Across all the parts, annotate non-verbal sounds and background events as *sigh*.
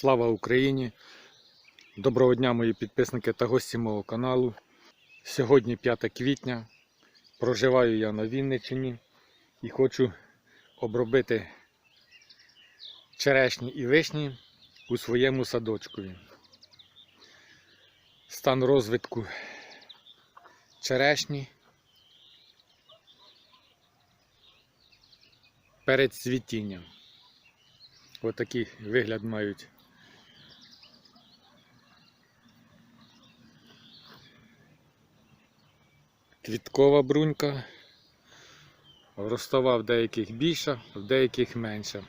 Слава Україні! Доброго дня, мої підписники та гості мого каналу. Сьогодні 5 квітня. Проживаю я на Вінниччині і хочу обробити черешні і вишні у своєму садочкові. Стан розвитку черешні перед цвітінням. Отакий вигляд мають. Квіткова брунька. Ростова в деяких більша, в деяких менша.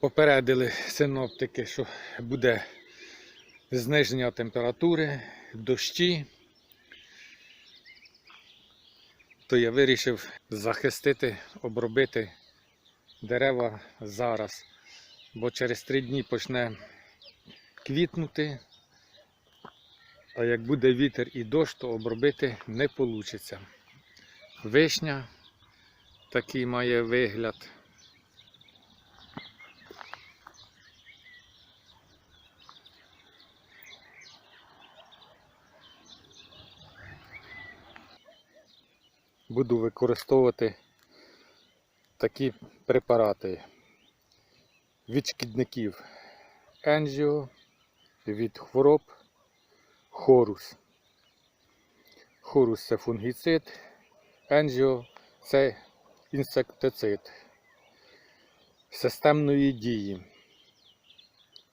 Попередили синоптики, що буде зниження температури, дощі. то я вирішив захистити, обробити дерева зараз, бо через три дні почне квітнути, а як буде вітер і дощ, то обробити не вийде. Вишня такий має вигляд. буду використовувати такі препарати від шкідників Енжіо, від хвороб хорус. Хорус це фунгіцид, енжіо це інсектицид системної дії.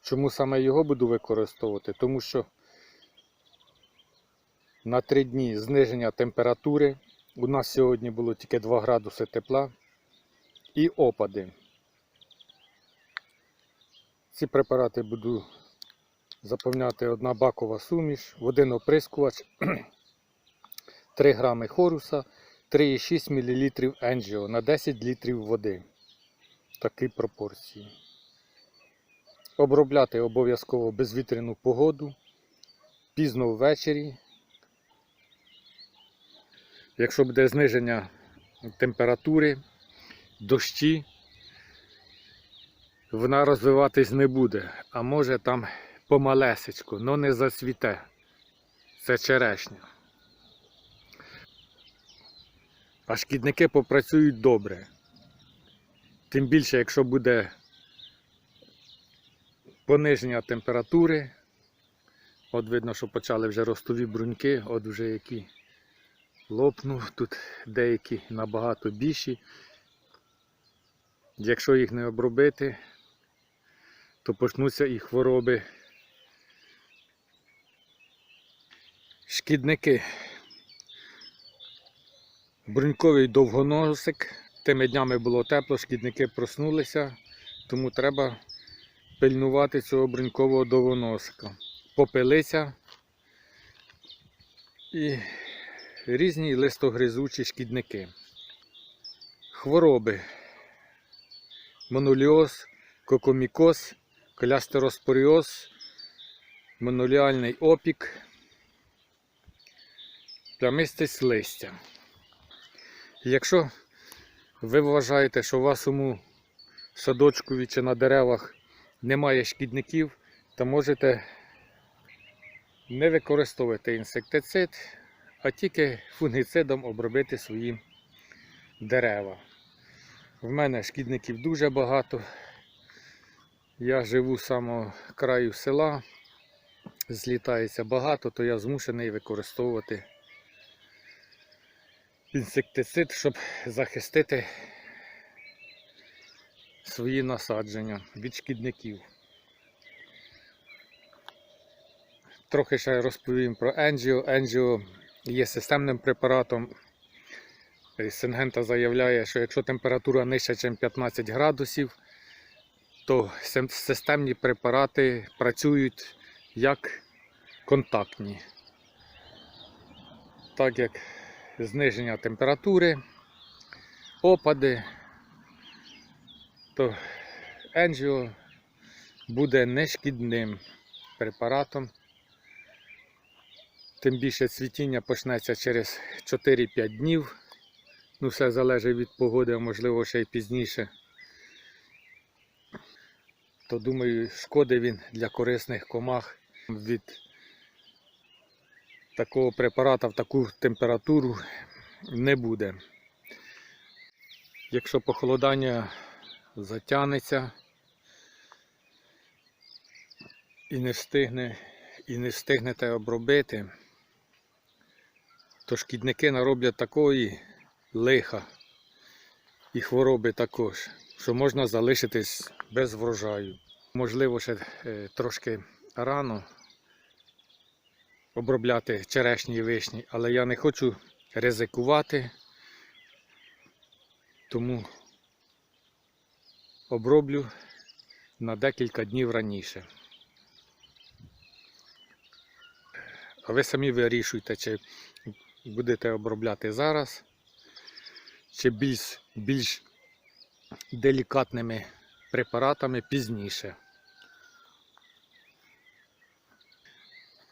Чому саме його буду використовувати? Тому що на 3 дні зниження температури. У нас сьогодні було тільки 2 градуси тепла і опади. Ці препарати буду заповняти одна бакова суміш, в один оприскувач, *clears throat* 3 грами хоруса, 3,6 мл енджіо на 10 літрів води. Такі пропорції. Обробляти обов'язково безвітряну погоду, пізно ввечері. Якщо буде зниження температури, дощі, вона розвиватись не буде, а може там помалесечку, але не зацвіте. Це черешня. А шкідники попрацюють добре. Тим більше, якщо буде пониження температури, от видно, що почали вже ростові бруньки, от вже які лопнув, тут деякі набагато більші. Якщо їх не обробити, то почнуться і хвороби. Шкідники. Бруньковий довгоносик. Тими днями було тепло, шкідники проснулися, тому треба пильнувати цього брунькового довгоносика. Попилися і різні листогризучі шкідники. Хвороби. Монуліоз, кокомікоз, колястероспоріоз, монуліальний опік, плямистість листя. Якщо ви вважаєте, що у вашому садочкові чи на деревах немає шкідників, то можете не використовувати інсектицид, а тільки фунгіцидом обробити свої дерева. В мене шкідників дуже багато. Я живу з самого краю села, злітається багато, то я змушений використовувати інсектицид, щоб захистити свої насадження від шкідників. Трохи ще розповім про Енджіо. Енджіо є системним препаратом. Сингента заявляє, що якщо температура нижча, ніж 15 градусів, то системні препарати працюють як контактні. Так як зниження температури, опади, то Енджіо буде нешкідним препаратом. Тим більше цвітіння почнеться через 4-5 днів. Ну, все залежить від погоди, а можливо ще й пізніше. то думаю, шкоди він для корисних комах від такого препарата в таку температуру не буде. Якщо похолодання затягнеться і не встигне, і не встигнете обробити, то шкідники нароблять такої лиха і хвороби також, що можна залишитись без врожаю. Можливо, ще е, трошки рано обробляти черешні і вишні, але я не хочу ризикувати, тому оброблю на декілька днів раніше. А ви самі вирішуйте, чи будете обробляти зараз, чи більш, більш делікатними препаратами пізніше.